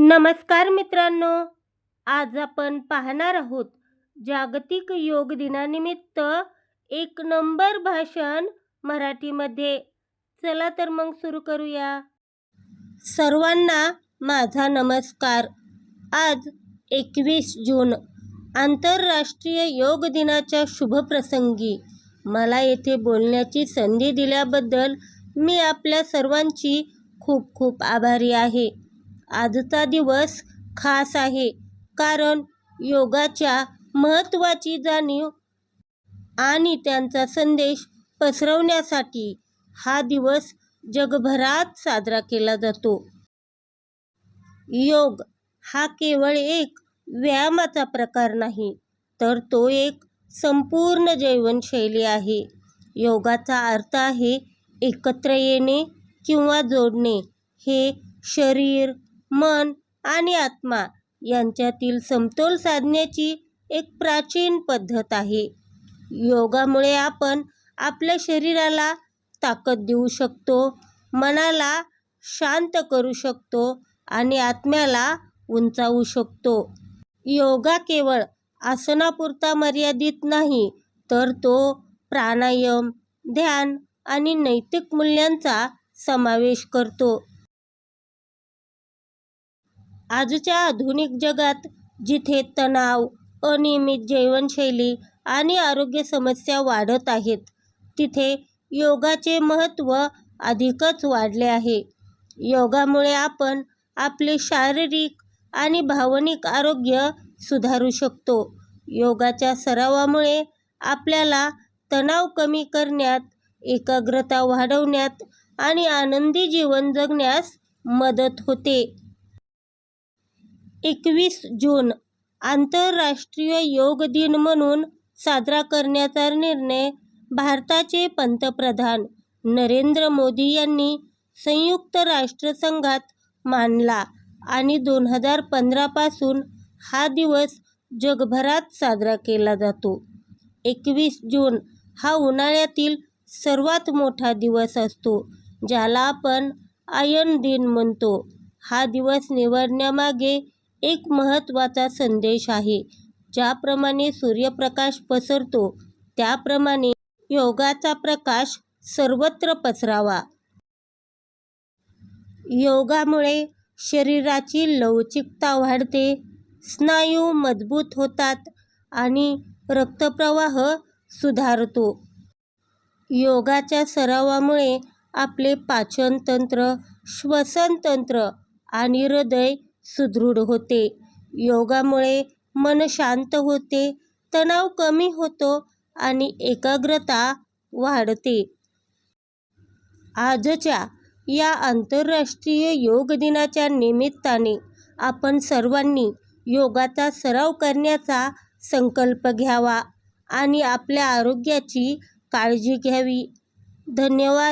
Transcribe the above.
नमस्कार मित्रांनो आज आपण पाहणार आहोत जागतिक योग दिनानिमित्त एक नंबर भाषण मराठीमध्ये. चला तर मग सुरू करूया. सर्वांना माझा नमस्कार. आज एकवीस जून आंतरराष्ट्रीय योग दिनाच्या शुभप्रसंगी मला येथे बोलण्याची संधी दिल्याबद्दल मी आपल्या सर्वांची खूप खूप आभारी आहे. आजचा दिवस खास आहे. कारण योगाच्या महत्त्वाची जाणीव आणि त्यांचा संदेश पसरवण्यासाठी हा दिवस जगभरात साजरा केला जातो. योग हा केवळ एक व्यायामाचा प्रकार नाही तर तो एक संपूर्ण जीवनशैली आहे. योगाचा अर्थ आहे एकत्र येणे किंवा जोडणे. हे शरीर मन आणि आत्मा यांच्यातील समतोल साधण्याची एक प्राचीन पद्धत आहे. योगामुळे आपण आपल्या शरीराला ताकद देऊ शकतो मनाला शांत करू शकतो आणि आत्म्याला उंचावू शकतो. योगा केवळ आसनापुरता मर्यादित नाही तर तो प्राणायाम ध्यान आणि नैतिक मूल्यांचा समावेश करतो. आजच्या आधुनिक जगात जिथे तणाव अनियमित जीवनशैली आणि आरोग्य समस्या वाढत आहेत तिथे योगाचे महत्त्व अधिकच वाढले आहे. योगामुळे आपण आपले शारीरिक आणि भावनिक आरोग्य सुधारू शकतो. योगाच्या सरावामुळे आपल्याला तणाव कमी करण्यात एकाग्रता वाढवण्यात आणि आनंदी जीवन जगण्यास मदत होते. एकवीस जून आंतरराष्ट्रीय योग दिन म्हणून साजरा करण्याचा निर्णय भारताचे पंतप्रधान नरेंद्र मोदी यांनी संयुक्त राष्ट्रसंघात मानला आणि दोन हजार पंधरापासून हा दिवस जगभरात साजरा केला जातो. एकवीस जून हा उन्हाळ्यातील सर्वात मोठा दिवस असतो ज्याला आपण आयन दिन म्हणतो. हा दिवस निवडण्यामागे एक महत्त्वाचा संदेश आहे. ज्याप्रमाणे सूर्यप्रकाश पसरतो त्याप्रमाणे योगाचा प्रकाश सर्वत्र पसरावा. योगामुळे शरीराची लवचिकता वाढते स्नायू मजबूत होतात आणि रक्तप्रवाह सुधारतो. योगाच्या सरावामुळे आपले पाचनतंत्र श्वसनतंत्र आणि हृदय सुदृढ होते. योगामुळे मन शांत होते तणाव कमी होतो आणि एकाग्रता वाढते. आजच्या या आंतरराष्ट्रीय योग दिनाच्या निमित्ताने आपण सर्वांनी योगाचा सराव करण्याचा संकल्प घ्यावा आणि आपल्या आरोग्याची काळजी घ्यावी. धन्यवाद.